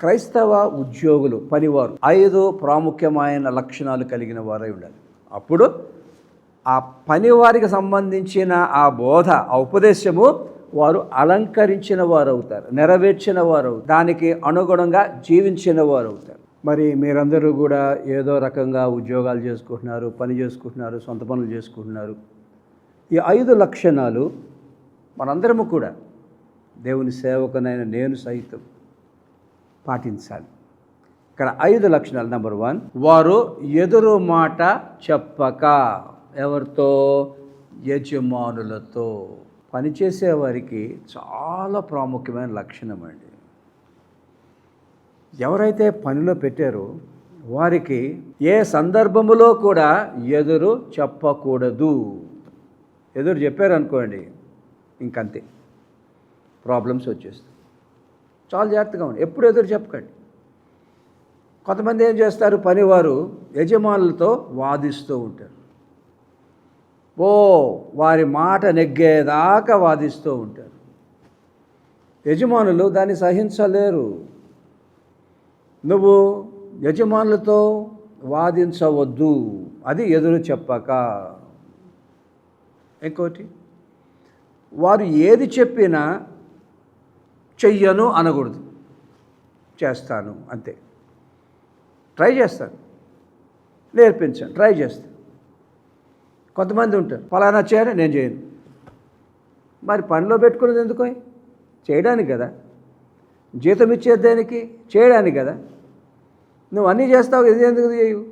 క్రైస్తవ ఉద్యోగులు పనివారు ఐదు ప్రాముఖ్యమైన లక్షణాలు కలిగిన వారై ఉండాలి. అప్పుడు ఆ పనివారికి సంబంధించిన ఆ బోధ ఆ ఉపదేశము వారు అలంకరించిన వారు అవుతారు నెరవేర్చిన వారు అవుతారు దానికి అనుగుణంగా జీవించిన వారు అవుతారు మరి మీరందరూ కూడా ఏదో రకంగా ఉద్యోగాలు చేసుకుంటున్నారు పని చేసుకుంటున్నారు సొంత పనులు చేసుకుంటున్నారు. ఈ ఐదు లక్షణాలు మనందరము కూడా దేవుని సేవకునైన నేను సైతం పాటించాలి. ఇక్కడ ఐదు లక్షణాలు. నెంబర్ వన్ వారు ఎదురు మాట చెప్పక ఎవరితో? యజమానులతో. పనిచేసేవారికి చాలా ప్రాముఖ్యమైన లక్షణం అండి. ఎవరైతే పనిలో పెట్టారో వారికి ఏ సందర్భములో కూడా ఎదురు చెప్పకూడదు. ఎదురు చెప్పారనుకోండి ఇంకంతే. ప్రాబ్లమ్స్ వచ్చేస్తాయి. చాలా జాగ్రత్తగా ఉండి ఎప్పుడు ఎదురు చెప్పకండి. కొంతమంది ఏం చేస్తారు? పనివారు యజమానులతో వాదిస్తూ ఉంటారు. ఓ వారి మాట నెగ్గేదాకా వాదిస్తూ ఉంటారు. యజమానులు దాన్ని సహించలేరు. నువ్వు యజమానులతో వాదించవద్దు. అది ఎదురు చెప్పక. ఇంకోటి వారు ఏది చెప్పినా చెయ్యను అనకూడదు. చేస్తాను అంతే. ట్రై చేస్తాను. నేర్పించాను ట్రై చేస్తాను. కొంతమంది ఉంటారు ఫలానా చేయను నేను చేయను. మరి పనిలో పెట్టుకున్నది ఎందుకో? చేయడానికి కదా. జీతం ఇచ్చేది దానికి? చేయడానికి కదా. నువ్వు అన్నీ చేస్తావు ఇది ఎందుకు చేయవు?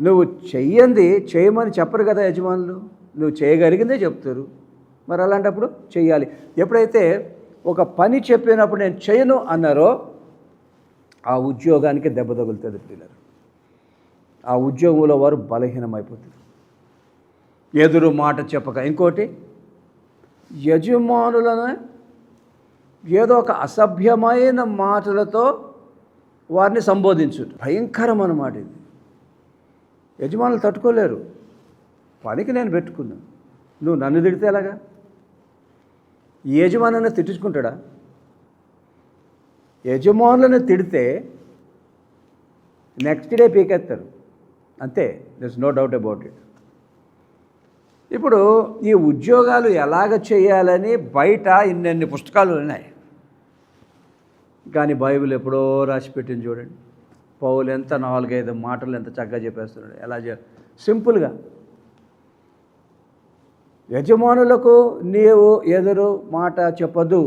నువ్వు చెయ్యంది చేయమని చెప్పరు కదా యజమానులు. నువ్వు చేయగలిగిందే చెప్తారు. మరి అలాంటప్పుడు చేయాలి ఎప్పుడైతే ఒక పని చెప్పినప్పుడు నేను చేయను అన్నారో ఆ ఉద్యోగానికి దెబ్బ తగులుతుంది పిల్లలు. ఆ ఉద్యోగంలో వారు బలహీనమైపోతుంది ఎదురు మాట చెప్పక. ఇంకోటి యజమానులను ఏదో ఒక అసభ్యమైన మాటలతో వారిని సంబోధించు భయంకరం అన్నమాట ఇది. యజమానులు తట్టుకోలేరు. పనికి నేను పెట్టుకున్నాను. నువ్వు నన్ను తిడితే ఎలాగా? యజమానులను తిట్టించుకుంటాడా? యజమానులను తిడితే నెక్స్ట్ డే పీకెత్తారు అంతే this no doubt about it ఇప్పుడు ఈ ఉద్యోగాలు ఎలాగ చేయాలని బయట ఇన్నెన్ని పుస్తకాలు ఉన్నాయి. కానీ బైబిల్ ఎప్పుడో రాసి పెట్టింది చూడండి. పౌలు ఎంత నాలుగైదు మాటలు ఎంత చక్కగా చెప్పేస్తున్నాడు. ఎలా చే సింపుల్గా. యజమానులకు నీవు ఎదురు మాట చెప్పదు.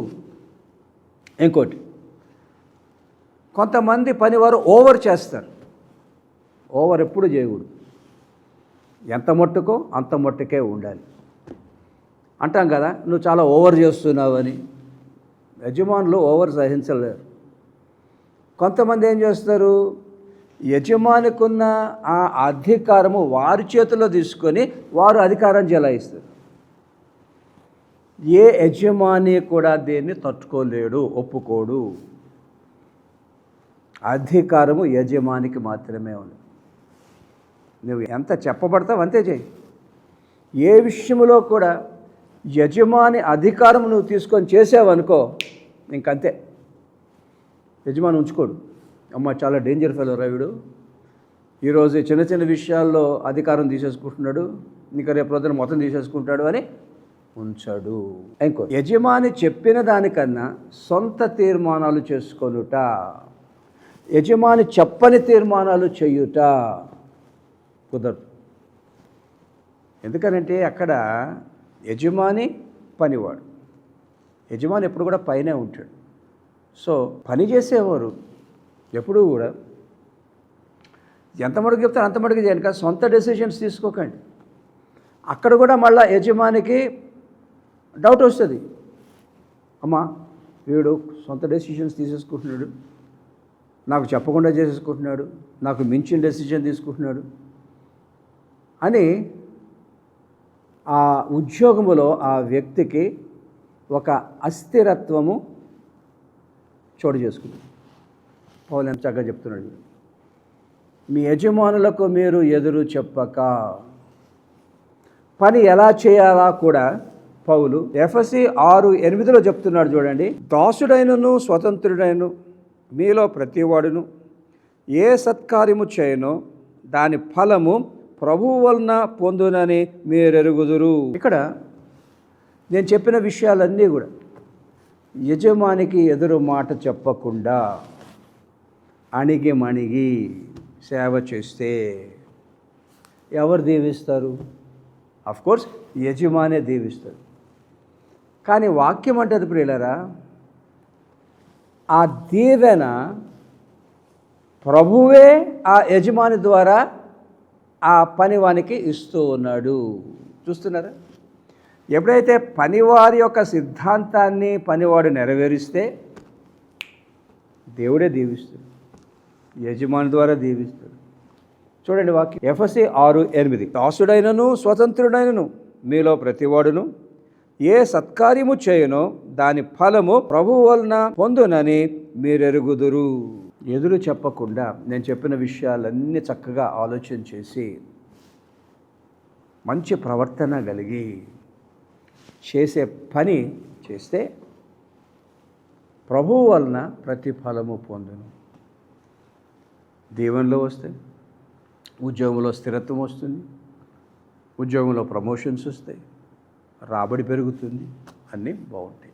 ఇంకోటి కొంతమంది పనివారు ఓవర్ చేస్తారు. ఓవర్ ఎప్పుడు చేయకూడదు. ఎంత మట్టుకో అంత మట్టుకే ఉండాలి. అంటాం కదా నువ్వు చాలా ఓవర్ చేస్తున్నావని యజమానులు ఓవర్ సహించలేరు. కొంతమంది ఏం చేస్తారు యజమానికున్న ఆ అధికారము వారి చేతిలో తీసుకొని వారు అధికారం చెలాయిస్తారు. ఏ యజమాని కూడా దీన్ని తట్టుకోలేడు ఒప్పుకోడు. అధికారము యజమానికి మాత్రమే ఉంది. నువ్వు ఎంత చెప్పబడతావు అంతే చేయి ఏ విషయంలో కూడా యజమాని అధికారం నువ్వు తీసుకొని చేసావనుకో ఇంకంతే. యజమాని ఉంచుకోడు. అమ్మ చాలా డేంజర్ ఫెలో రవిడు ఈరోజు చిన్న చిన్న విషయాల్లో అధికారం తీసేసుకుంటున్నాడు. ఇంకా రేపు రోజున మొత్తం తీసేసుకుంటాడు అని ఉంచాడు. ఇంకో యజమాని చెప్పిన దానికన్నా సొంత తీర్మానాలు చేసుకొనుట. యజమాని చెప్పని తీర్మానాలు చేయుట కుదరదు. ఎందుకనంటే అక్కడ యజమాని పనివాడు. యజమాని ఎప్పుడు కూడా పైనే ఉంటాడు. సో పని చేసేవారు ఎప్పుడూ కూడా ఎంత మటుకు చెప్తారు అంత మటుకు చేయండి కానీ సొంత డెసిషన్స్ తీసుకోకండి. అక్కడ కూడా మళ్ళీ యజమానికి డౌట్ వస్తుంది. అమ్మా వీడు సొంత డెసిషన్స్ తీసేసుకుంటున్నాడు. నాకు చెప్పకుండా చేసేసుకుంటున్నాడు. నాకు మించిన డెసిషన్ తీసుకుంటున్నాడు. అని ఆ ఉద్యోగములో ఆ వ్యక్తికి ఒక అస్థిరత్వము చోటు చేసుకుంది. పౌలు ఎంత చక్కగా చెప్తున్నాడు మీ యజమానులకు మీరు ఎదురు చెప్పక. పని ఎలా చేయాలా కూడా పౌలు ఎఫ్ఎస్సి ఆరు ఎనిమిదిలో చెప్తున్నాడు చూడండి దాసుడైనను స్వతంత్రుడైన మీలో ప్రతివాడును. ఏ సత్కార్యము చేయనో దాని ఫలము ప్రభువు వలన పొందునని మీరెరుగుదురు. ఇక్కడ నేను చెప్పిన విషయాలన్నీ కూడా యజమానికి ఎదురు మాట చెప్పకుండా అణిగి మణిగి సేవ చేస్తే ఎవరు దీవిస్తారు? కోర్స్ యజమానే దీవిస్తారు. కానీ వాక్యం అంటది ప్రియులరా ఆ దీవెన ప్రభువే ఆ యజమాని ద్వారా ఆ పనివానికి ఇస్తూ ఉన్నాడు. చూస్తున్నారా? ఎప్పుడైతే పనివారి యొక్క సిద్ధాంతాన్ని పనివాడు నెరవేరిస్తే దేవుడే దీవిస్తాడు యజమాని ద్వారా దీవిస్తాడు. చూడండి వాక్యం. ఎఫ్ఎస్సి ఆరు ఎనిమిది. దాసుడైనను స్వతంత్రుడైనను మీలో ప్రతివాడును ఏ సత్కార్యము చేయనో దాని ఫలము ప్రభు వలన పొందునని మీరెరుగుదురు. ఎదురు చెప్పకుండా నేను చెప్పిన విషయాలన్నీ చక్కగా ఆలోచన చేసి మంచి ప్రవర్తన కలిగి చేసే పని చేస్తే ప్రభువు వలన ప్రతిఫలము పొందును. దీవెనలో వస్తాయి ఉద్యోగంలో స్థిరత్వం వస్తుంది ఉద్యోగంలో ప్రమోషన్స్ వస్తాయి రాబడి పెరుగుతుంది అన్నీ బాగుంటాయి.